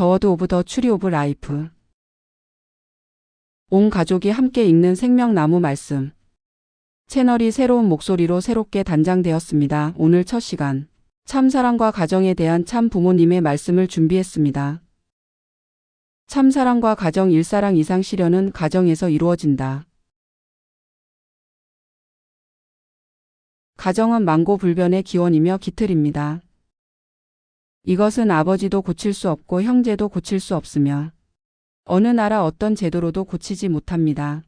더워드 오브 더 추리 오브 라이프. 온 가족이 함께 읽는 생명나무 말씀. 채널이 새로운 목소리로 새롭게 단장되었습니다. 오늘 첫 시간. 참사랑과 가정에 대한 참 부모님의 말씀을 준비했습니다. 참사랑과 가정 일사랑 이상 실현은 가정에서 이루어진다. 가정은 망고 불변의 기원이며 기틀입니다. 이것은 아버지도 고칠 수 없고 형제도 고칠 수 없으며 어느 나라 어떤 제도로도 고치지 못합니다.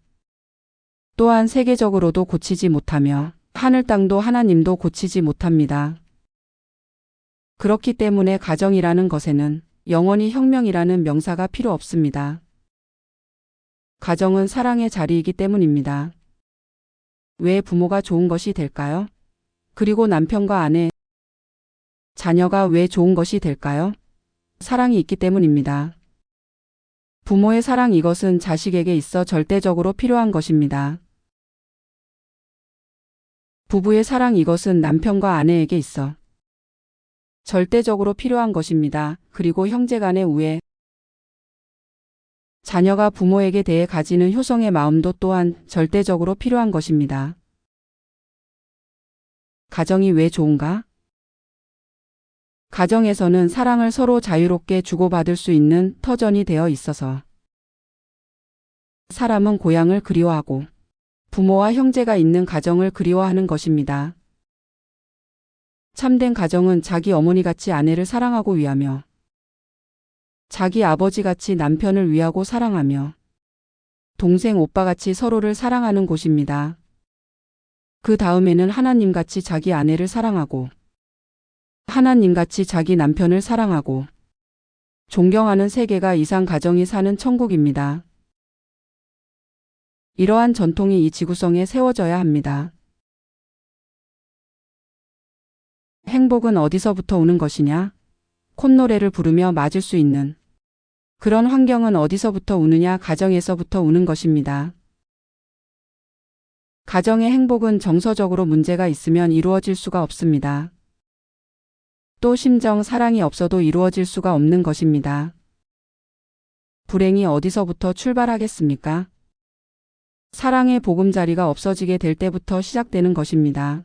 또한 세계적으로도 고치지 못하며 하늘 땅도 하나님도 고치지 못합니다. 그렇기 때문에 가정이라는 것에는 영원히 혁명이라는 명사가 필요 없습니다. 가정은 사랑의 자리이기 때문입니다. 왜 부모가 좋은 것이 될까요? 그리고 남편과 아내, 자녀가 왜 좋은 것이 될까요? 사랑이 있기 때문입니다. 부모의 사랑 이것은 자식에게 있어 절대적으로 필요한 것입니다. 부부의 사랑 이것은 남편과 아내에게 있어 절대적으로 필요한 것입니다. 그리고 형제 간의 우애, 자녀가 부모에게 대해 가지는 효성의 마음도 또한 절대적으로 필요한 것입니다. 가정이 왜 좋은가? 가정에서는 사랑을 서로 자유롭게 주고받을 수 있는 터전이 되어 있어서 사람은 고향을 그리워하고 부모와 형제가 있는 가정을 그리워하는 것입니다. 참된 가정은 자기 어머니같이 아내를 사랑하고 위하며 자기 아버지같이 남편을 위하고 사랑하며 동생 오빠같이 서로를 사랑하는 곳입니다. 그 다음에는 하나님같이 자기 아내를 사랑하고 하나님같이 자기 남편을 사랑하고 존경하는 세계가 이상 가정이 사는 천국입니다. 이러한 전통이 이 지구성에 세워져야 합니다. 행복은 어디서부터 오는 것이냐? 콧노래를 부르며 맞을 수 있는 그런 환경은 어디서부터 오느냐? 가정에서부터 오는 것입니다. 가정의 행복은 정서적으로 문제가 있으면 이루어질 수가 없습니다. 또 심정 사랑이 없어도 이루어질 수가 없는 것입니다. 불행이 어디서부터 출발하겠습니까? 사랑의 보금자리가 없어지게 될 때부터 시작되는 것입니다.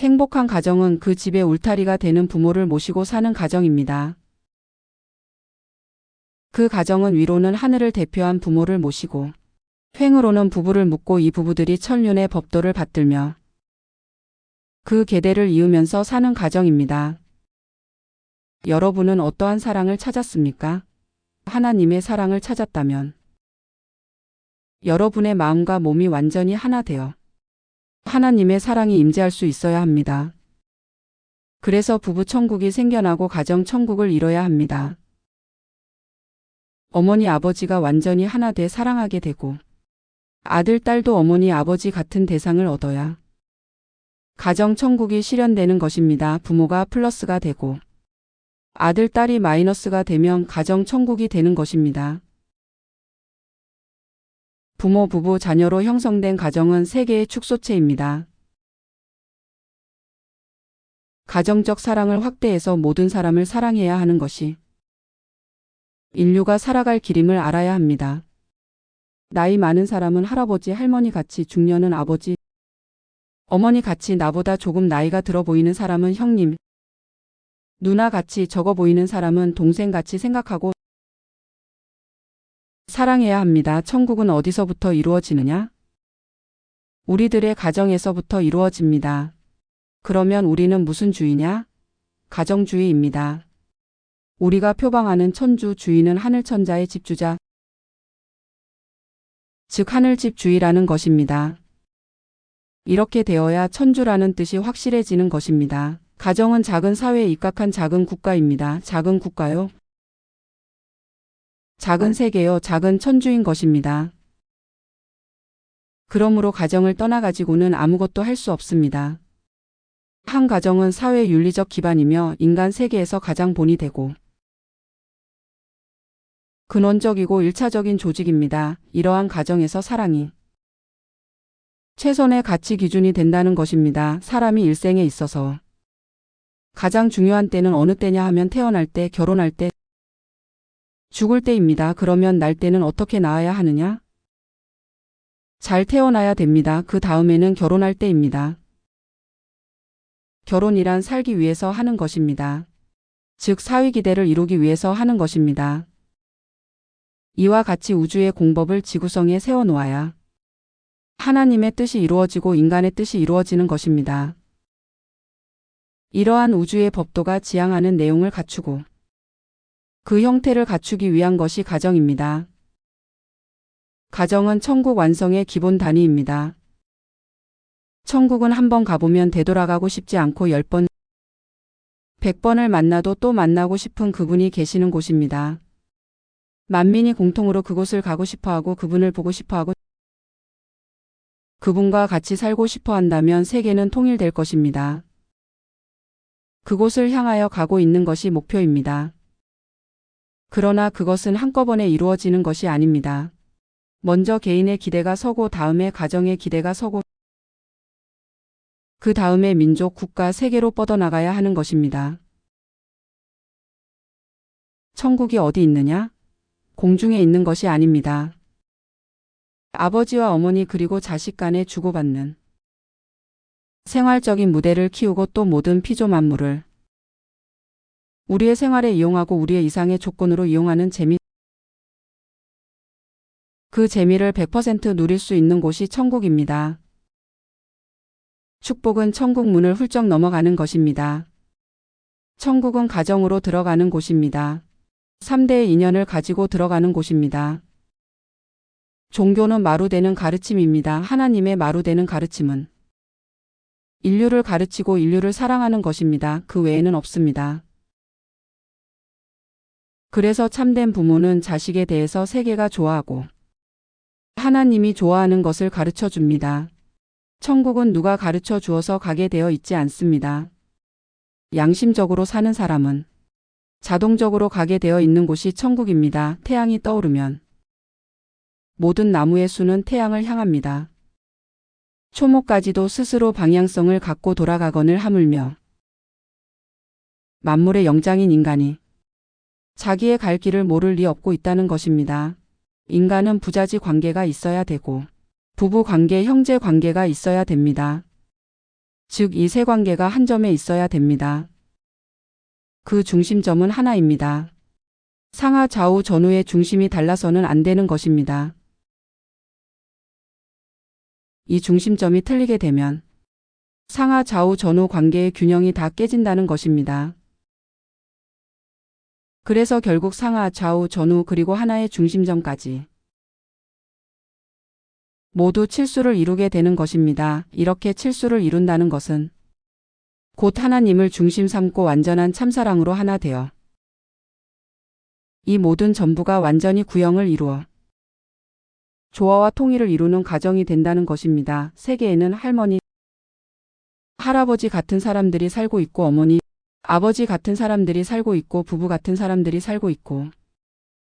행복한 가정은 그 집의 울타리가 되는 부모를 모시고 사는 가정입니다. 그 가정은 위로는 하늘을 대표한 부모를 모시고 횡으로는 부부를 묶고 이 부부들이 천륜의 법도를 받들며 그 계대를 이으면서 사는 가정입니다. 여러분은 어떠한 사랑을 찾았습니까? 하나님의 사랑을 찾았다면 여러분의 마음과 몸이 완전히 하나 되어 하나님의 사랑이 임재할 수 있어야 합니다. 그래서 부부 천국이 생겨나고 가정 천국을 이뤄야 합니다. 어머니 아버지가 완전히 하나 돼 사랑하게 되고 아들 딸도 어머니 아버지 같은 대상을 얻어야 가정 천국이 실현되는 것입니다. 부모가 플러스가 되고 아들 딸이 마이너스가 되면 가정 천국이 되는 것입니다. 부모, 부부, 자녀로 형성된 가정은 세계의 축소체입니다. 가정적 사랑을 확대해서 모든 사람을 사랑해야 하는 것이 인류가 살아갈 길임을 알아야 합니다. 나이 많은 사람은 할아버지, 할머니 같이 중년은 아버지, 어머니 같이 나보다 조금 나이가 들어 보이는 사람은 형님, 누나 같이 적어 보이는 사람은 동생 같이 생각하고 사랑해야 합니다. 천국은 어디서부터 이루어지느냐? 우리들의 가정에서부터 이루어집니다. 그러면 우리는 무슨 주의냐? 가정주의입니다. 우리가 표방하는 천주 주의는 하늘천자의 집주자, 즉 하늘집 주의라는 것입니다. 이렇게 되어야 천주라는 뜻이 확실해지는 것입니다. 가정은 작은 사회에 입각한 작은 국가입니다. 작은 국가요? 작은 세계요, 작은 천주인 것입니다. 그러므로 가정을 떠나가지고는 아무것도 할 수 없습니다. 한 가정은 사회 윤리적 기반이며 인간 세계에서 가장 본이 되고 근원적이고 일차적인 조직입니다. 이러한 가정에서 사랑이 최선의 가치 기준이 된다는 것입니다. 사람이 일생에 있어서 가장 중요한 때는 어느 때냐 하면 태어날 때, 결혼할 때, 죽을 때입니다. 그러면 날 때는 어떻게 나아야 하느냐? 잘 태어나야 됩니다. 그 다음에는 결혼할 때입니다. 결혼이란 살기 위해서 하는 것입니다. 즉 사위 기대를 이루기 위해서 하는 것입니다. 이와 같이 우주의 공법을 지구성에 세워 놓아야 하나님의 뜻이 이루어지고 인간의 뜻이 이루어지는 것입니다. 이러한 우주의 법도가 지향하는 내용을 갖추고 그 형태를 갖추기 위한 것이 가정입니다. 가정은 천국 완성의 기본 단위입니다. 천국은 한번 가보면 되돌아가고 싶지 않고 열 번, 백 번을 만나도 또 만나고 싶은 그분이 계시는 곳입니다. 만민이 공통으로 그곳을 가고 싶어 하고 그분을 보고 싶어 하고 그분과 같이 살고 싶어 한다면 세계는 통일될 것입니다. 그곳을 향하여 가고 있는 것이 목표입니다. 그러나 그것은 한꺼번에 이루어지는 것이 아닙니다. 먼저 개인의 기대가 서고 다음에 가정의 기대가 서고 그 다음에 민족, 국가, 세계로 뻗어나가야 하는 것입니다. 천국이 어디 있느냐? 공중에 있는 것이 아닙니다. 아버지와 어머니 그리고 자식 간에 주고받는 생활적인 무대를 키우고 또 모든 피조 만물을 우리의 생활에 이용하고 우리의 이상의 조건으로 이용하는 재미 그 재미를 100% 누릴 수 있는 곳이 천국입니다. 축복은 천국 문을 훌쩍 넘어가는 것입니다. 천국은 가정으로 들어가는 곳입니다. 3대의 인연을 가지고 들어가는 곳입니다. 종교는 마루되는 가르침입니다. 하나님의 마루되는 가르침은 인류를 가르치고 인류를 사랑하는 것입니다. 그 외에는 없습니다. 그래서 참된 부모는 자식에 대해서 세계가 좋아하고 하나님이 좋아하는 것을 가르쳐 줍니다. 천국은 누가 가르쳐 주어서 가게 되어 있지 않습니다. 양심적으로 사는 사람은 자동적으로 가게 되어 있는 곳이 천국입니다. 태양이 떠오르면 모든 나무의 수는 태양을 향합니다. 초목까지도 스스로 방향성을 갖고 돌아가거늘 하물며 만물의 영장인 인간이 자기의 갈 길을 모를 리 없고 있다는 것입니다. 인간은 부자지 관계가 있어야 되고 부부 관계, 형제 관계가 있어야 됩니다. 즉, 이 세 관계가 한 점에 있어야 됩니다. 그 중심점은 하나입니다. 상하 좌우 전후의 중심이 달라서는 안 되는 것입니다. 이 중심점이 틀리게 되면 상하 좌우 전후 관계의 균형이 다 깨진다는 것입니다. 그래서 결국 상하 좌우 전후 그리고 하나의 중심점까지 모두 칠수를 이루게 되는 것입니다. 이렇게 칠수를 이룬다는 것은 곧 하나님을 중심 삼고 완전한 참사랑으로 하나 되어 이 모든 전부가 완전히 구형을 이루어 조화와 통일을 이루는 가정이 된다는 것입니다. 세계에는 할머니, 할아버지 같은 사람들이 살고 있고 어머니, 아버지 같은 사람들이 살고 있고 부부 같은 사람들이 살고 있고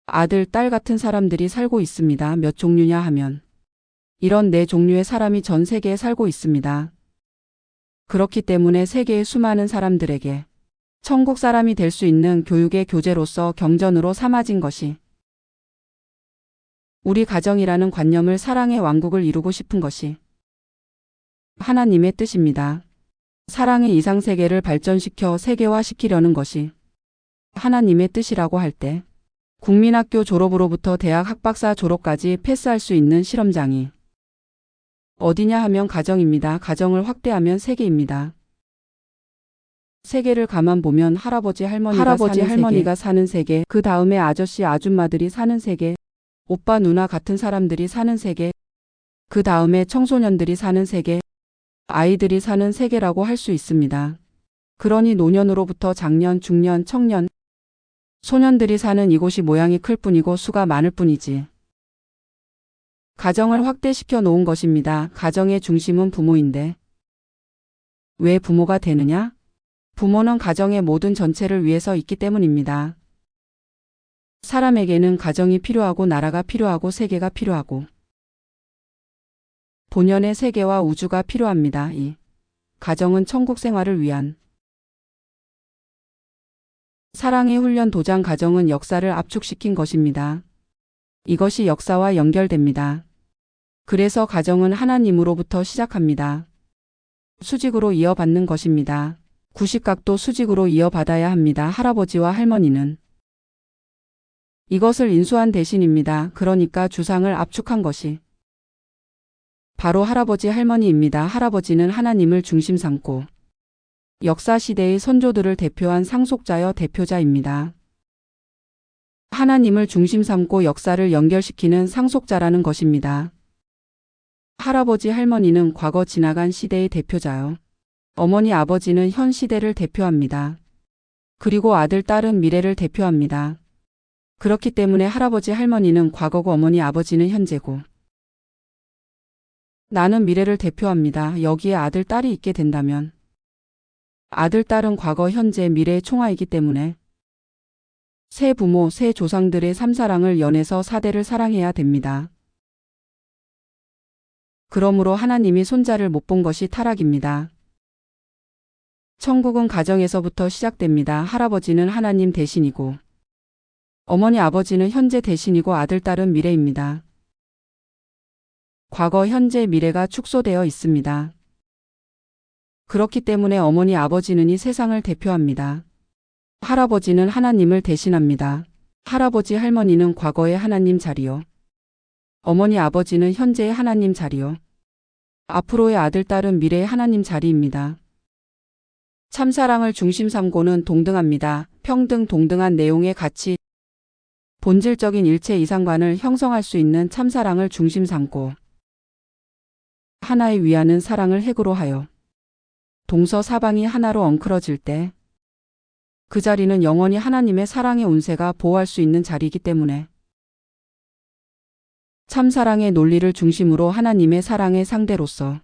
아들, 딸 같은 사람들이 살고 있습니다. 몇 종류냐 하면 이런 네 종류의 사람이 전 세계에 살고 있습니다. 그렇기 때문에 세계의 수많은 사람들에게 천국 사람이 될 수 있는 교육의 교재로서 경전으로 삼아진 것이 우리 가정이라는 관념을 사랑의 왕국을 이루고 싶은 것이 하나님의 뜻입니다. 사랑의 이상 세계를 발전시켜 세계화시키려는 것이 하나님의 뜻이라고 할 때 국민학교 졸업으로부터 대학 학박사 졸업까지 패스할 수 있는 실험장이 어디냐 하면 가정입니다. 가정을 확대하면 세계입니다. 세계를 가만 보면 할아버지 할머니가 할아버지, 사는 할머니가 세계, 사는 세계, 그 다음에 아저씨 아줌마들이 사는 세계, 오빠 누나 같은 사람들이 사는 세계, 그 다음에 청소년들이 사는 세계, 아이들이 사는 세계라고 할 수 있습니다. 그러니 노년으로부터 장년, 중년, 청년, 소년들이 사는 이곳이 모양이 클 뿐이고 수가 많을 뿐이지. 가정을 확대시켜 놓은 것입니다. 가정의 중심은 부모인데. 왜 부모가 되느냐? 부모는 가정의 모든 전체를 위해서 있기 때문입니다. 사람에게는 가정이 필요하고 나라가 필요하고 세계가 필요하고 본연의 세계와 우주가 필요합니다. 이 가정은 천국 생활을 위한 사랑의 훈련 도장 가정은 역사를 압축시킨 것입니다. 이것이 역사와 연결됩니다. 그래서 가정은 하나님으로부터 시작합니다. 수직으로 이어받는 것입니다. 구식각도 수직으로 이어받아야 합니다. 할아버지와 할머니는 이것을 인수한 대신입니다. 그러니까 주상을 압축한 것이 바로 할아버지 할머니입니다. 할아버지는 하나님을 중심 삼고 역사 시대의 선조들을 대표한 상속자여 대표자입니다. 하나님을 중심 삼고 역사를 연결시키는 상속자라는 것입니다. 할아버지 할머니는 과거 지나간 시대의 대표자요. 어머니 아버지는 현 시대를 대표합니다. 그리고 아들 딸은 미래를 대표합니다. 그렇기 때문에 할아버지 할머니는 과거고 어머니 아버지는 현재고 나는 미래를 대표합니다. 여기에 아들 딸이 있게 된다면 아들 딸은 과거 현재 미래의 총화이기 때문에 새 부모, 새 조상들의 삼사랑을 연해서 사대를 사랑해야 됩니다. 그러므로 하나님이 손자를 못 본 것이 타락입니다. 천국은 가정에서부터 시작됩니다. 할아버지는 하나님 대신이고 어머니 아버지는 현재 대신이고 아들 딸은 미래입니다. 과거, 현재, 미래가 축소되어 있습니다. 그렇기 때문에 어머니 아버지는 이 세상을 대표합니다. 할아버지는 하나님을 대신합니다. 할아버지 할머니는 과거의 하나님 자리요. 어머니 아버지는 현재의 하나님 자리요. 앞으로의 아들 딸은 미래의 하나님 자리입니다. 참사랑을 중심 삼고는 동등합니다. 평등 동등한 내용의 가치 본질적인 일체 이상관을 형성할 수 있는 참사랑을 중심 삼고 하나의 위하는 사랑을 핵으로 하여 동서 사방이 하나로 엉클어질 때 그 자리는 영원히 하나님의 사랑의 운세가 보호할 수 있는 자리이기 때문에 참사랑의 논리를 중심으로 하나님의 사랑의 상대로서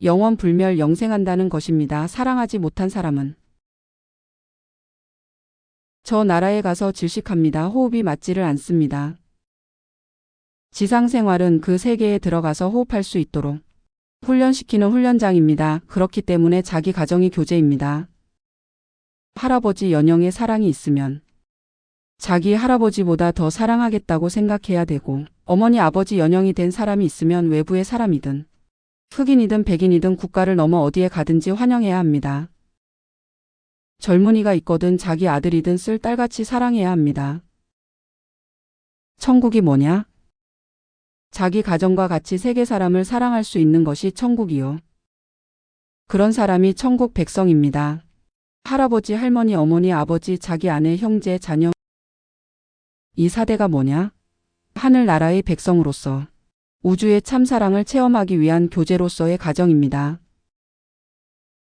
영원 불멸 영생한다는 것입니다. 사랑하지 못한 사람은 저 나라에 가서 질식합니다. 호흡이 맞지를 않습니다. 지상 생활은 그 세계에 들어가서 호흡할 수 있도록 훈련시키는 훈련장입니다. 그렇기 때문에 자기 가정이 교제입니다. 할아버지 연영의 사랑이 있으면 자기 할아버지보다 더 사랑하겠다고 생각해야 되고 어머니 아버지 연영이 된 사람이 있으면 외부의 사람이든 흑인이든 백인이든 국가를 넘어 어디에 가든지 환영해야 합니다. 젊은이가 있거든 자기 아들이든 쓸 딸같이 사랑해야 합니다. 천국이 뭐냐? 자기 가정과 같이 세계 사람을 사랑할 수 있는 것이 천국이요. 그런 사람이 천국 백성입니다. 할아버지, 할머니, 어머니, 아버지, 자기 아내, 형제, 자녀. 이 사대가 뭐냐? 하늘나라의 백성으로서 우주의 참사랑을 체험하기 위한 교제로서의 가정입니다.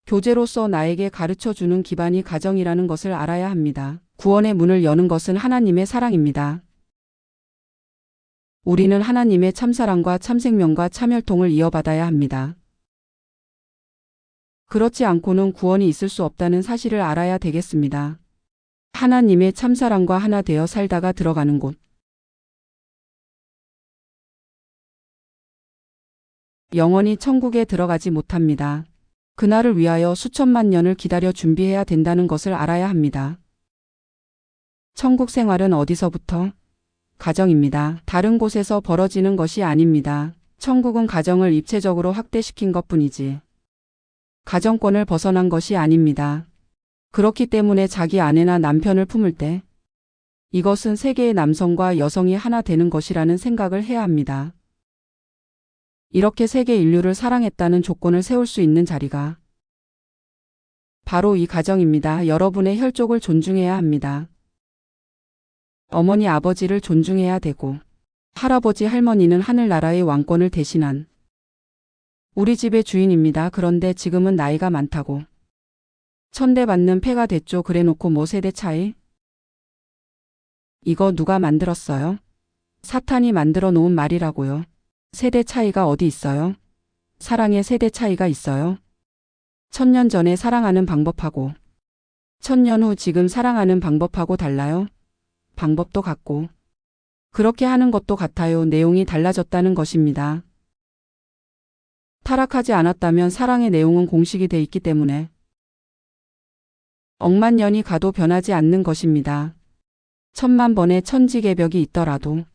교제로서 나에게 가르쳐 주는 기반이 가정이라는 것을 알아야 합니다. 구원의 문을 여는 것은 하나님의 사랑입니다. 우리는 하나님의 참사랑과 참생명과 참혈통을 이어받아야 합니다. 그렇지 않고는 구원이 있을 수 없다는 사실을 알아야 되겠습니다. 하나님의 참사랑과 하나 되어 살다가 들어가는 곳. 영원히 천국에 들어가지 못합니다. 그날을 위하여 수천만 년을 기다려 준비해야 된다는 것을 알아야 합니다. 천국 생활은 어디서부터? 가정입니다. 다른 곳에서 벌어지는 것이 아닙니다. 천국은 가정을 입체적으로 확대시킨 것 뿐이지. 가정권을 벗어난 것이 아닙니다. 그렇기 때문에 자기 아내나 남편을 품을 때 이것은 세계의 남성과 여성이 하나 되는 것이라는 생각을 해야 합니다. 이렇게 세계 인류를 사랑했다는 조건을 세울 수 있는 자리가 바로 이 가정입니다. 여러분의 혈족을 존중해야 합니다. 어머니 아버지를 존중해야 되고 할아버지 할머니는 하늘나라의 왕권을 대신한 우리 집의 주인입니다. 그런데 지금은 나이가 많다고 천대받는 폐가 됐죠. 그래놓고 뭐 세대 차이? 이거 누가 만들었어요? 사탄이 만들어 놓은 말이라고요. 세대 차이가 어디 있어요? 사랑의 세대 차이가 있어요? 천년 전에 사랑하는 방법하고 천년 후 지금 사랑하는 방법하고 달라요? 방법도 같고 그렇게 하는 것도 같아요. 내용이 달라졌다는 것입니다. 타락하지 않았다면 사랑의 내용은 공식이 돼 있기 때문에 억만 년이 가도 변하지 않는 것입니다. 천만 번의 천지개벽이 있더라도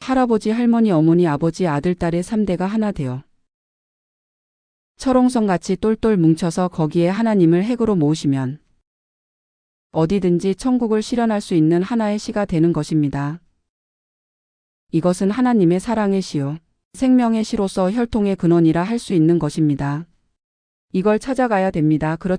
할아버지, 할머니, 어머니, 아버지, 아들, 딸의 3대가 하나 되어 철옹성같이 똘똘 뭉쳐서 거기에 하나님을 핵으로 모으시면 어디든지 천국을 실현할 수 있는 하나의 시가 되는 것입니다. 이것은 하나님의 사랑의 시요. 생명의 시로서 혈통의 근원이라 할 수 있는 것입니다. 이걸 찾아가야 됩니다. 그렇